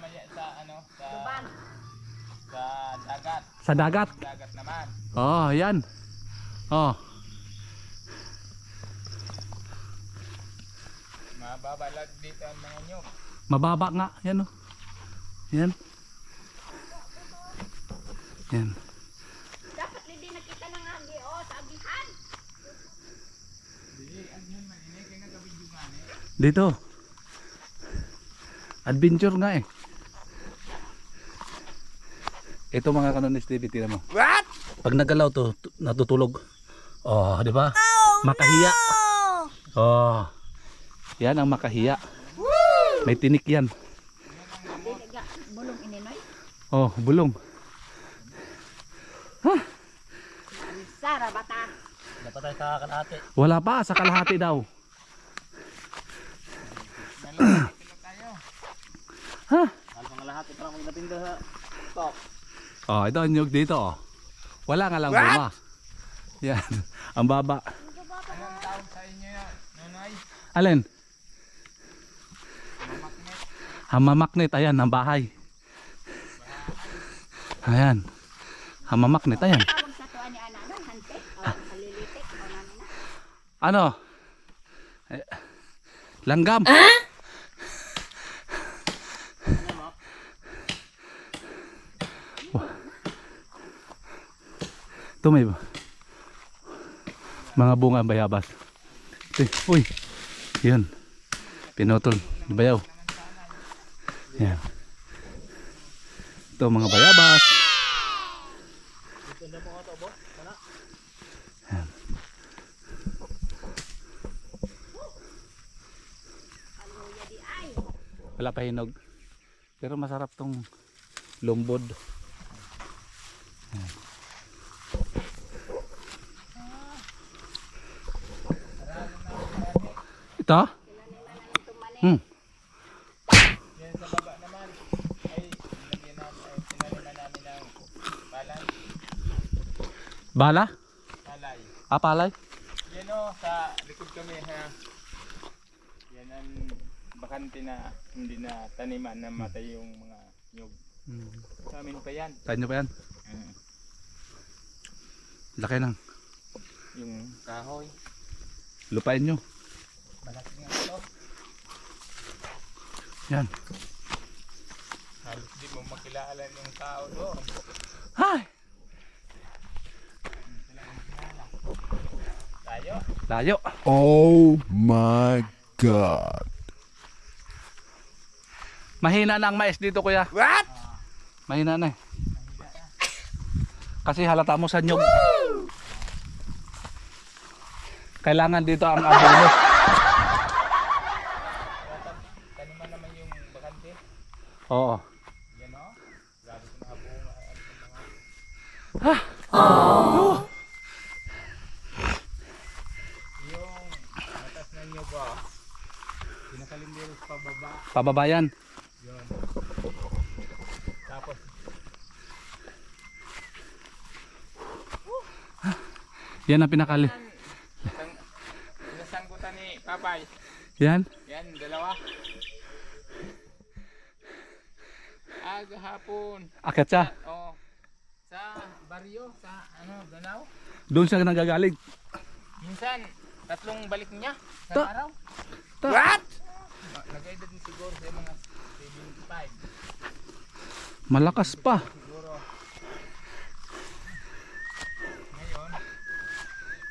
mamaya sa ano, sa Tuban. sa dagat. Sa dagat. Dagat naman. Oh, yan. Oh, Mababalag dito ang mga nyog. mababa nga. Yan oh. Yan. Yan. Dapat hindi nakita ng agi o sa agihan. Ni. Dito. Adventure nga eh. Ito mga kanonis TV, tingnan mo. What? Pag nagalaw to, tu- natutulog. Oh, di ba? makahiya. Oh. Yan ang makahiya. May tinik yan. Bulong ininoy. Oh, bulong. Sara bata. Dapat tayo sa kalahati. Wala pa, sa kalahati daw. Ha? Pang kalahati para magdating sa top. Oh, ito ang nyug dito oh. Wala nga lang buma. Yan. Ang baba. Alin? Mamaknet. Hamamaknet. Ayan, ang bahay. Ayan. Hamamaknet. Ayan. Tawag sa tuwa ni ana nun hante. O halilitik o nani na. Ano? Eh, langgam. Wah. Ito may? Mga bunga bayabas. Ito, uy. Yun. Pinutol. Bayaw. Yan. Ito mga bayabas. Ay. Wala pa hinog. Pero masarap tong lumbod. Ayan. Ito? Hmm. Yan sa baba naman. Ay, nilagyan namin, ay, sinaliman namin ng balay. Bala? Palay. Ah, palay? Yan o, sa likod kami ha. Yan ang bakante na hindi na taniman na matay yung mga. Hmm. Sa amin pa yan. Saan nyo pa yan? Mm. Laki ng Yung kahoy. lupain nyo. Malaki nga ito. Yan. Halos di mo makilala yung tao doon. Ay! Tayo. Layo. Oh my god. Mahina na ang mais dito kuya. What? Mahina na eh. Kasi halata mo sa nyog. Kailangan dito ang abono. Taniman naman yung bakante. Oo. Yan o. Grabe ko na bunga. Yung matas ng nyog o. Pinakalindiros pababa. Pababayan. Yun. Tapos Yan ang pinakali. Sang, sinasangkutan ni Papay. Yan. Yan, dalawa. Aga hapon. Akit siya. Oh. Sa baryo, sa ano, Danau. Doon siya nagagaling. Minsan, tatlong balik niya sa Ta- araw. Ta- What? Nag-edad din siguro sa mga 75 Malakas pa. siguro. Ngayon,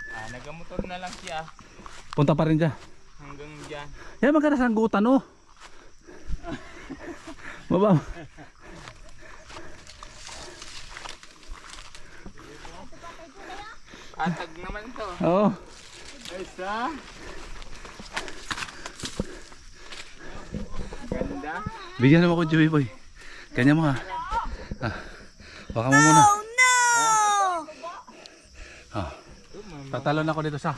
ah, nagamotor na lang siya Punta pa rin siya. hanggang dyan. Yan magkana sanggutan oh. Baba. Atag naman to. Oo. Isa. Ganda. Bigyan mo ako Joey boy. Kanya mo ha. Ah. Baka mo muna. Oh no! Ah. Tatalon ako dito sa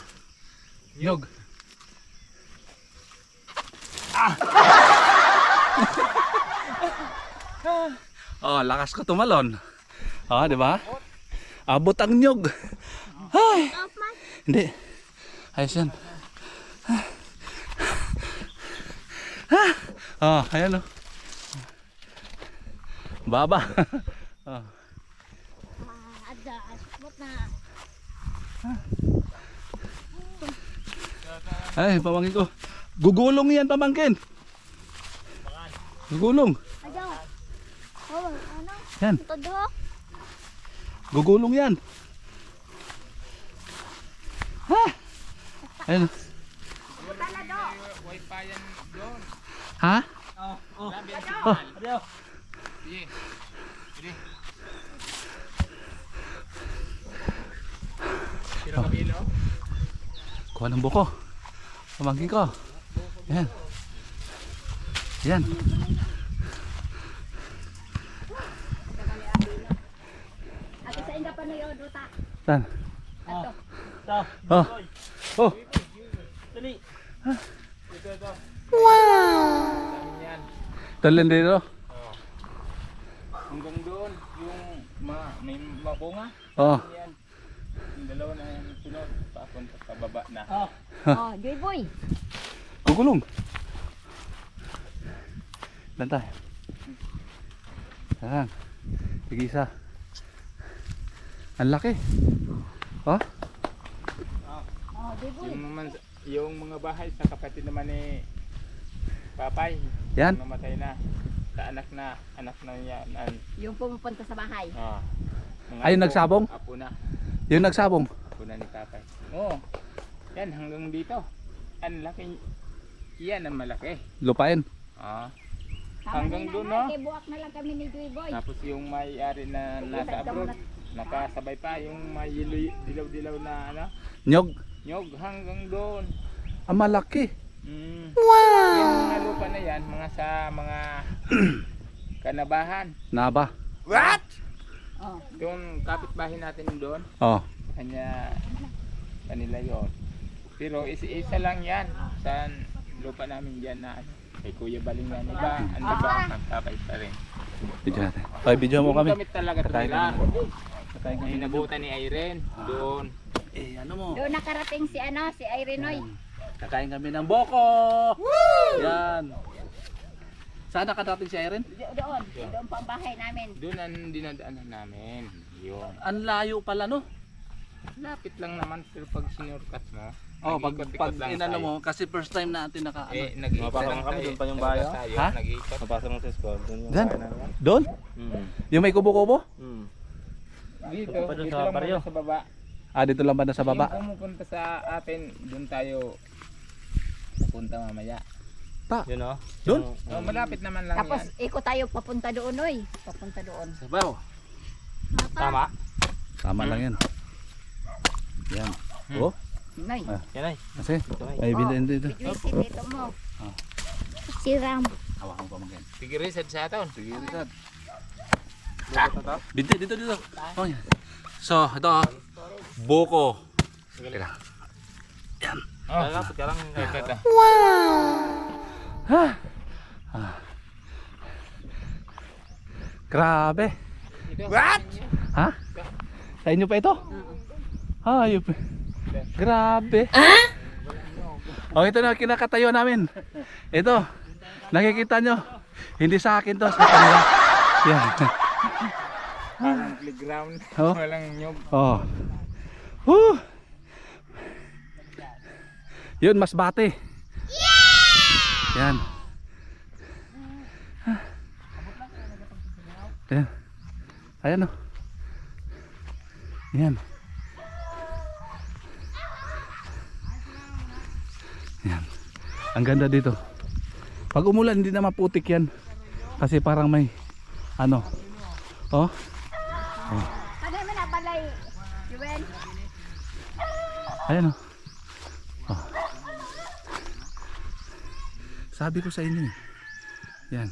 nyog. Ah! oh, lakas ko tumalon. Ah, di ba? Abot ang nyog. Hindi. Ayos yan. Ah, ayan oh. Baba. oh. Ah, ada, asmot na. Ay, pamangkin ko. Gugulong yan, pamangkin. Gugulong. Oh, ano? Yan. Gugulong yan. Ha? Ayun. Wifi yan doon. Ha? Oh, oh. Oh. Sige. Sige. Tira kami no? Kuha ng buko. Pamangkin ko. Yan. Yan. At isa inga pa na yun, Ruta. Saan? Ito. Oh. Oh. Dali. Yan. Talin dito. Oh. Hanggang doon, yung ma may mabunga. Oh. Yan. Yung dalawa na yung sunod, papunta sa baba na. Oh. Oh, Joy Boy. Gugulong. Lantay. Yan. Sige isa. Ang laki. Oh. Oh, Joy Boy. Yung, naman, yung mga bahay sa kapatid naman ni Papay. Yan. yung Namatay na. Sa anak na, anak na niya. An, Yung pumupunta sa bahay. ah, mga Ay, apo- nagsabong? Apo na. Yung nagsabong. Apo na ni Papay. Oo. Yan, hanggang dito. Ang laki. Yan ang malaki. Lupain. Ah. Tama Hanggang na, doon, no? Kay buwak na lang kami ni Joy Boy. Tapos yung may-ari na nasa abroad, nakasabay pa yung may dilaw-dilaw na ano, Nyog. Nyog hanggang doon. Ang malaki. Mm. Yung mga lupa na yan, mga sa mga kanabahan. Naba. Oh. Doon, kapitbahay natin doon, Oh. kanya, kanila yon. Pero isa, isa lang yan, sa lupa namin dyan na ano, kay Kuya Baling yan. Iba, ang iba, magkapay pa rin. Video natin. Ay, video mo kami. kami talaga tumira. Kakain Ay, nabutan ni Irene, doon. Eh, ano mo? Doon nakarating si ano, si Irenoy. Kakain kami ng boko. Yan. Saan nakadating si Irene? Do- Doon, doon pa ang bahay namin. Doon ang dinadaanan namin. Yun. Ang layo pala no. Lapit lang naman pero pag sinurkat mo. Oh, pag pag lang inano mo kasi first time natin naka ano. Eh, nag-iikot Mapasok lang kami, doon pa yung bayo. Ha? Nag-iikot. Napasok mo sa school. Doon yung bahay namin. Doon? Hmm. Yung may kubo-kubo? Hmm. Dito, dito sa lang baryo. muna sa baba. Ah, dito lang ba na sa baba? Yung pumupunta sa atin, doon tayo punta mamaya. Yun o. Doon? Oh, malapit naman lang Tapos yan. ikot tayo papunta doon, oy. Papunta doon. Sabaw. Tama. Tama lang yan. Yan. Hmm. Oh, Noy, Ah. Yan ay. kasi Ito ay. bilhin dito. Juicy dito mo. Ah. Si Ram. Hawakan ko pamangkin. Sige, reset sa atin. Sige, Richard. Ito. Binti, dito, dito. Oh, yan. So, ito oh. Buko. Tira. Oh, Lalapit ka lang. ito, ito. Grabe. Ito. Ha? Sa inyo pa ito? Hayop. Grabe. Ah? Oh, ito na kinakatayo namin. Ito. Nakikita nyo. Hindi sa akin to, sa kanila. Yan. Walang playground. Oh. Walang nyog. Oh. Woo! Yun, mas bate. Yan. Ayan. Ayan oh. Yan. Yan. Ang ganda dito. Pag umulan hindi na maputik yan. Kasi parang may ano. Oh. Ano mo na balay, Juwen? Ayan o. Oh. Sabi ko sa inyo eh. Yan.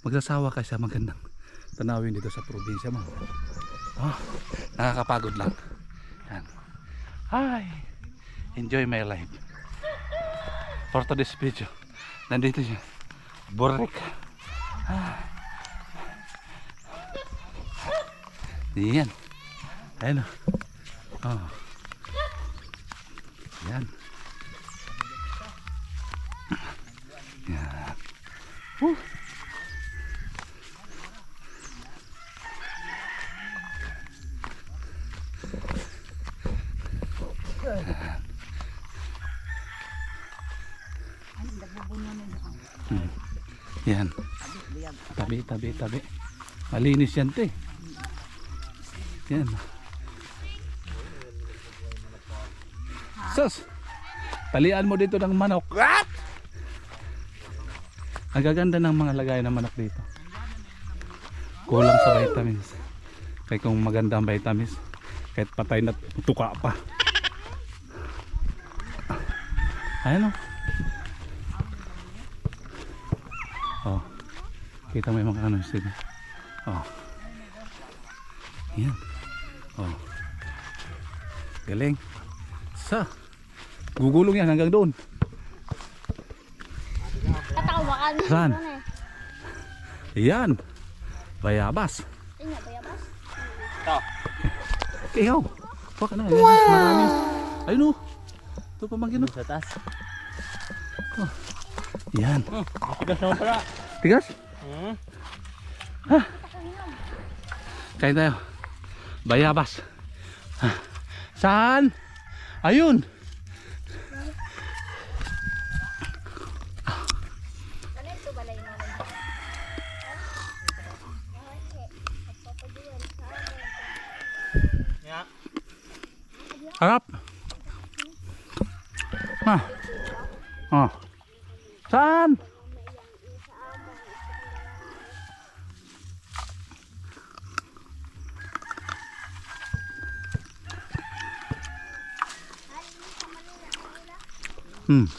Magsasawa ka sa magandang tanawin dito sa probinsya mo. Oh, nakakapagod lang. Yan. Hi. Enjoy my life. For today's video. Nandito siya. Borek. Ah. Yan. Ayan o. Oh. oh. Yan. Yan. Woo. Yan. Hmm. Tabi, tabi, tabi. Malinis yan, te. Yan. Sus! Talian mo dito ng manok. What? Ang gaganda ng mga lagay ng manok dito. Kulang sa vitamins. Kaya kung maganda ang vitamins, kahit patay na tuka pa. Ayan o. Oh. Kita mo yung mga ano sila. Oh. Yan. Oh. Galing. Sa. Gugulong yan hanggang doon. Tatawakan. Saan? Yan. Bayabas. Tingnan, bayabas. Ikaw. Huwag ka na. Wow. Marami. Ayun o. Ito pamangkin o. Sa taas. Yan. Tigas naman pala. Tigas. Hmm. Kain tayo. Bayabas. Ah. Saan? Ayun. Harap. Ah. Ah. Saan? Hmm.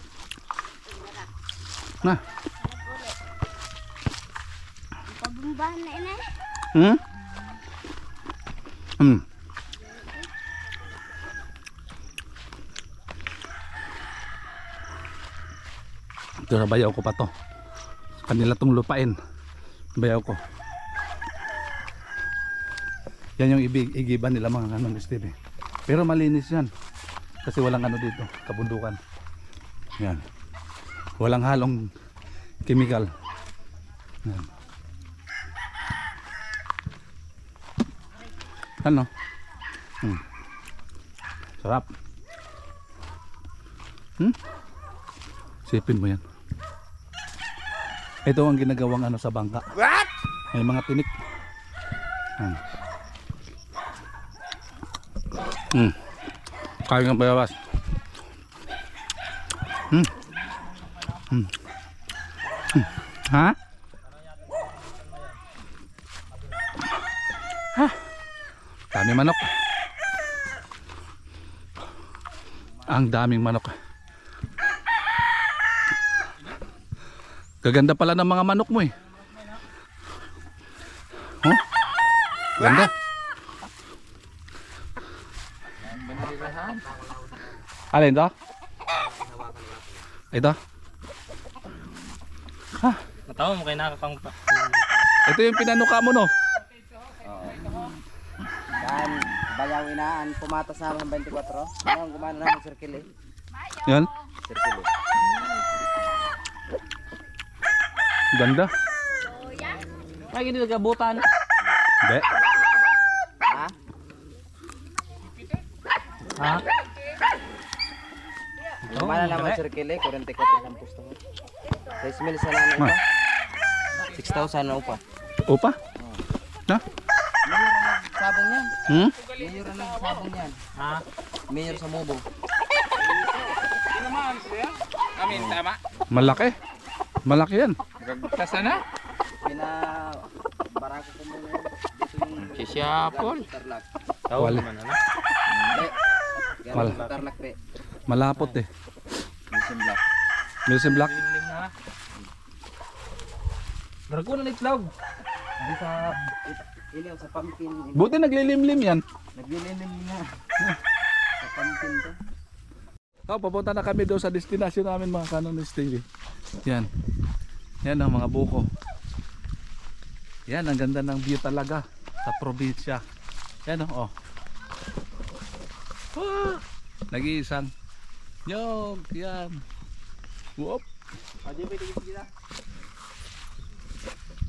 Na. Pabumbahan na ina. Hmm? Hmm. Ito na bayaw ko pa to. Kanila tong lupain. Bayaw ko. Yan yung ibig, igiban nila mga ano ni Steve. Pero malinis yan. Kasi walang ano dito, kabundukan. Yan. Walang halong chemical. Yan. Ano? Hmm. Sarap. Hmm? Sipin mo yan. Ito ang ginagawang ano sa bangka. What? May mga tinik. Hmm. Hmm. Kaya ng bayabas. Hmm. Hmm. Hmm. Ha? Ha? Dami manok. Ang daming manok. Gaganda pala ng mga manok mo eh. Oh? Ganda. Alin to? Ito? Natawa mo kayo nakakang pa. Ito yung pinanuka mo no? Kan bayaw inaan pumata sa ng 24. Ano ang gumana naman circle eh. Yan. Circle. eh. Ganda. Ay, hindi nagabutan. Hindi. Ha? Ha? Naman circle eh 44 ang pusto ko. 6 mil sa nanay Ma. ko. 6,000 na upa. Opa? Na? Mayor ang sabong yan. Hmm? Mayor ang sabong yan. Ha? Mayor sa Mobo. Tinamaan siya. Amin, tama. Malaki. Malaki yan. Gagkasa na. Pina barako ko muna. Dito yung Si Siapol. Tarlac. Tawa Wala. naman ano. Wala. Tarlac pe. Malapot eh. Mission Black. Milsim Black. Na. Drago na itlog. Di sa ini sa pumpkin. ini. Buti naglilimlim yan. Naglililim nga. sa pumpkin to. Oh, papunta na kami doon sa destination namin mga kanonis TV. Yan. Yan ang mga buko. Yan, ang ganda ng view talaga sa probinsya. Yan oh. oh. Ah, nag-iisang nyog. Yan. Whoop.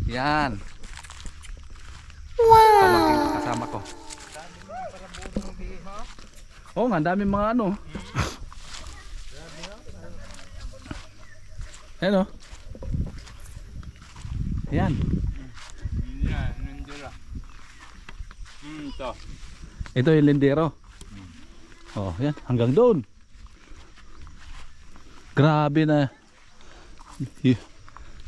Yan. Pamangkin ko, kasama ko. Oo nga, ang daming mga ano. Ayan o. Ayan. Yan. Hmm, to. Ito yung lindero. Oh, yan. Hanggang doon. Grabe na.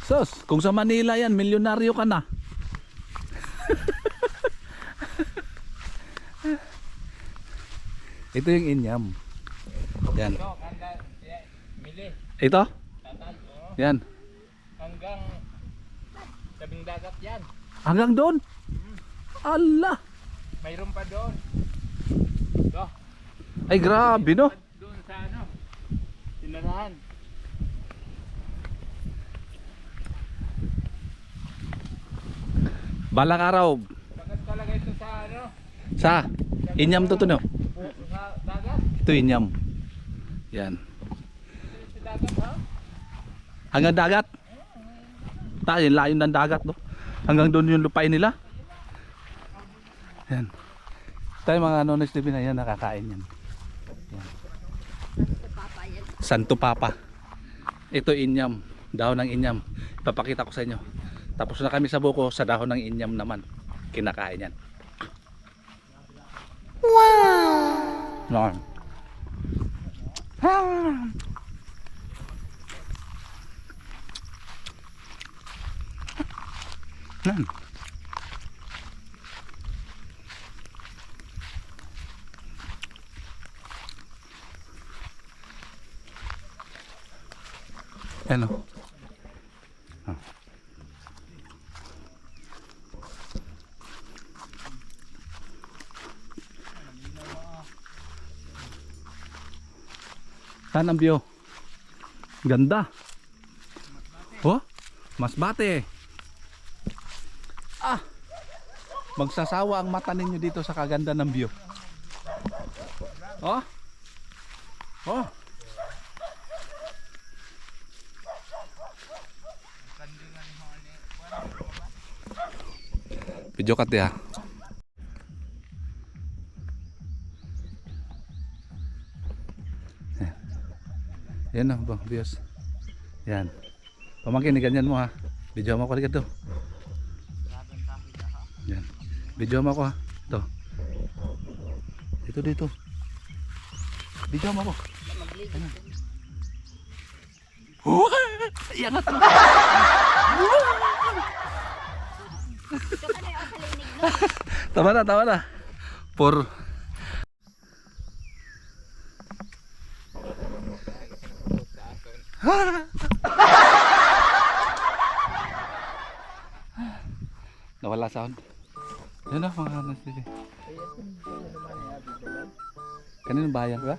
Sus, kung sa Manila yan, milyonaryo ka na. Ito yung inyam. Yan. Ito? Yan. Hanggang tabing dagat yan. Hanggang doon? Allah! Mayroon pa doon. Ay grabe no? Tinarahan. Balang araw. Bakit talaga ito sa ano? Sa inyam to to no? Ito inyam. Yan. Hanggang dagat. Tayo, layo ng dagat no? Hanggang doon yung lupain nila. Yan. Tayo mga nones na yan, nakakain yan. yan. Santo Papa. Ito inyam. Dahon ng inyam. Ipapakita ko sa inyo. Tapos na kami sa buko, sa dahon ng inyam naman. Kinakain yan. Wow! Yan. Ano? Ah. Saan ang view? Ganda. Oh, mas bate. Ah. Magsasawa ang mata ninyo dito sa kaganda ng view. Oh. Cut ya. Yan. Yan na bang views. Yan. Pamangkin ni ganyan mo ha. Video mo ako dito. Yan. Video mo ako ha. Ito. Dito dito. Video mo ako. Ayan. Mo. Ito Tama na, tama na. For Nawala sound. Yan na mga nasili. Kanino bayan ba?